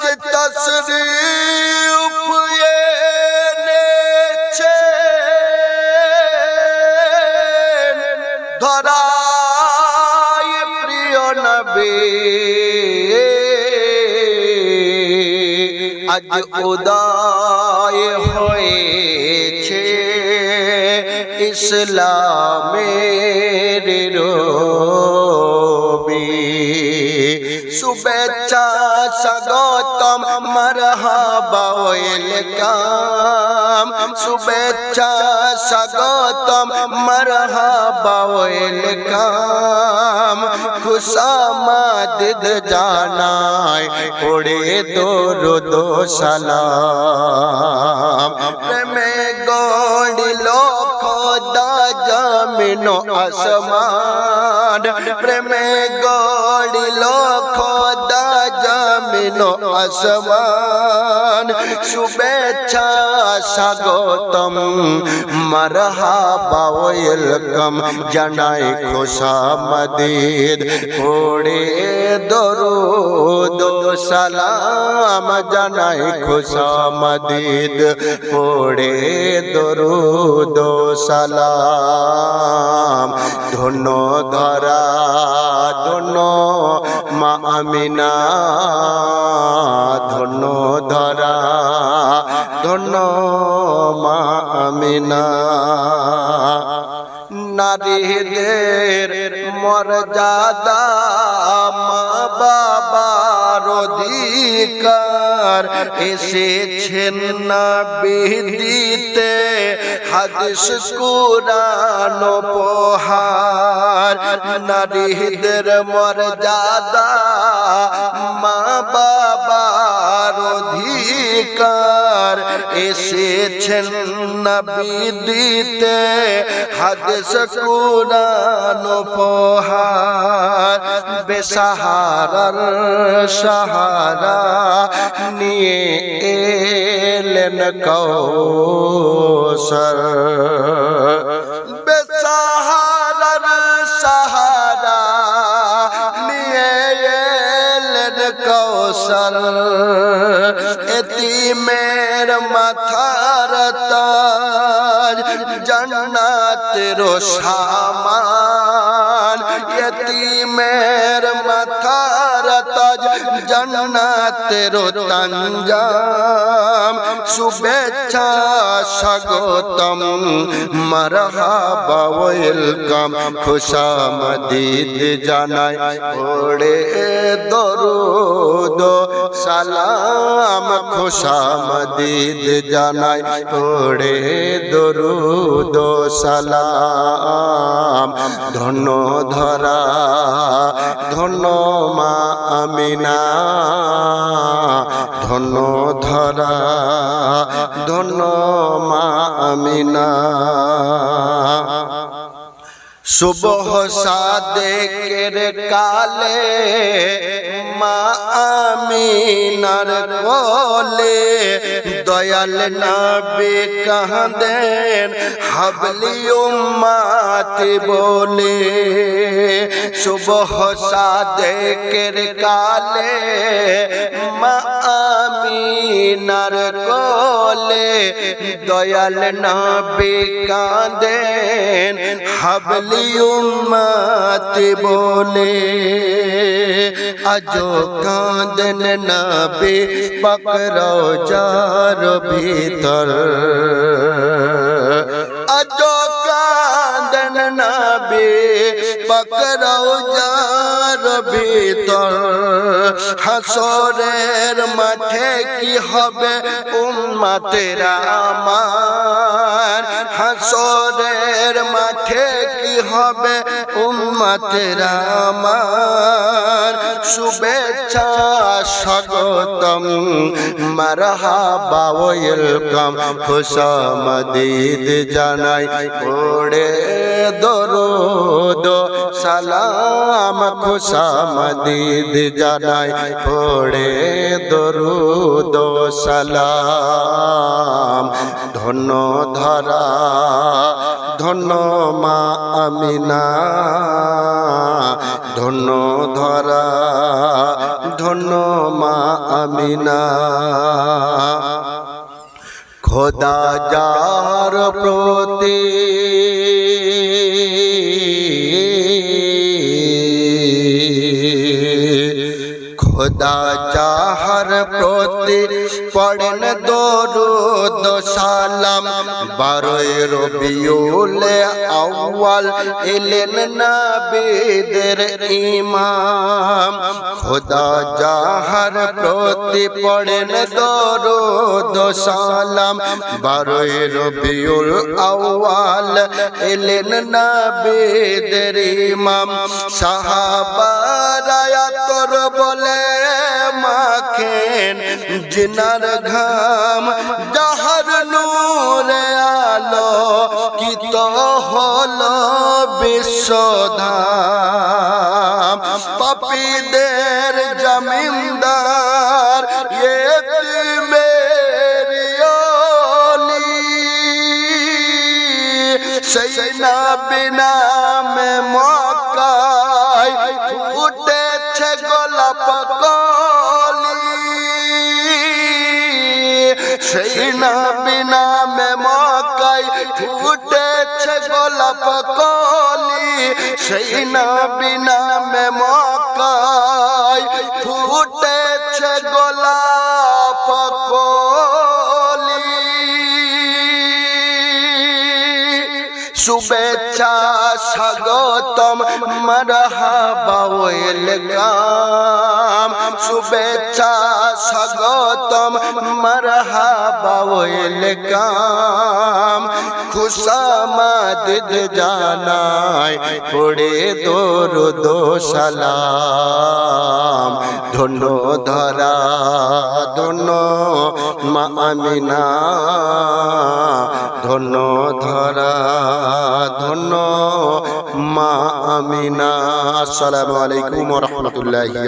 আজ তশরিফ এনেছে ধরায় প্রিয় নবী। আজ উদয় হয়েছে ইসলামের রবি শুভেচ্ছা স্বাগতম মারহাবা ওয়েলকাম। শুভেচ্ছা স্বাগতম মারহাবা ওয়েলকাম। খুশামাদিদ জানাই পড়ে দরুদ সালাম। প্রেমে জমিন আসমান প্রেমে গড়িল খোদা। জমিন আসমান। শুভেচ্ছা স্বাগতম। মারহাবা ওয়েলকাম জানাই খোশামদিদ পড়ে দরুদ। সালাম জানাই খোশামদিদ পড়ে দরুদ। সালাম। ধন্য ধরা, ধন্য মা আমিনা। ধন্য ধরা ধন্য মা আমিনা। নারীদের মর্যাদা মা বাবার অধিকার এসেছেন না বিদিতে হাদিস কুরান পোহার নারীদের মর্যাদা মা বাবার অধিকার এসেছেন নবী দিতে। হাদিস কুরান পোহার বেসাহারার সাহারা নিয়ে এলেন কৌসর কৌশল এতিমের মাথার তাজ জান্নাতের রোশামান মাথার তাজ জান্নাতের তঞ্জাম শুভেচ্ছা স্বাগতম, মারহাবা ওয়েলকাম। খুশামদিদ জানাই ওড়ে দরুদ। সালাম খুশামদিদ জানাই ওড়ে দরুদ। সালাম, ধন্য ধরা, ধন্য মা আমিনা ধন্য ধরা ধন্য মা আমিনা শুভ সাদেকের কালে মা আমিনার কোলে দয়াল নবী কাঁদেন হাবলি উম্মাতি বলে শুভ সাদেকের কালে মা আমিনার কোলে দয়াল নবী কাঁদেন হাবলি উম্মতি বলে আজো কাঁদেন নবী পকড়ো যার ভিতর। আজো কাঁদেন নবী পকড়ো যার ভিতর। হাসরের মাঠে কি হবে উম্মতের আমার? হাসরের মাঠে হবে উম্মতের আমার। শুভেচ্ছা, স্বাগতম। মারহাবা ওয়েলকাম খুশামদিদ জানাই। পড়ে দরুদ। সালাম খুশামদিদ জানাই। পড়ে দরুদ। সালাম। ধন্য ধরা ধন্য মা আমিনা। ধন্য ধরা ধন্য মা আমিনা। খোদা যার প্রতি খোদা যাহার প্রতি পড়েন দরুদ, সালাম। বারোই রবিউল আউয়াল এলেন নবীদের ইমাম। খোদা যাহার প্রতি পড়েন দরুদ, সালাম। বারোই রবিউল আউয়াল এলেন নবীদের ইমাম। সাহাবারা জিনার ঘাম, যাহার নূরে আলো, কিত হল বিশ্বধাম। পাপীদের ইয়েতিমের অলি সেই না বিনা মে মকাই সেই না বিনা মে মকাই ফুটেছে গোলাপ কলি। সেই না বিনা মে মকাই ফুটেছে শুভেচ্ছা, স্বাগতম, মারহাবা ওয়েলকাম। শুভেচ্ছা, স্বাগতম, মারহাবা ওয়েলকাম। খুশামাদ জানাই, পড়ে দরুদ সালাম। ধন্য ধরা, ধন্য মা আমিনা। ধন্য ধরা ধন্য মা আমিনা। আসসালামু আলাইকুম রহমতুল্লাহি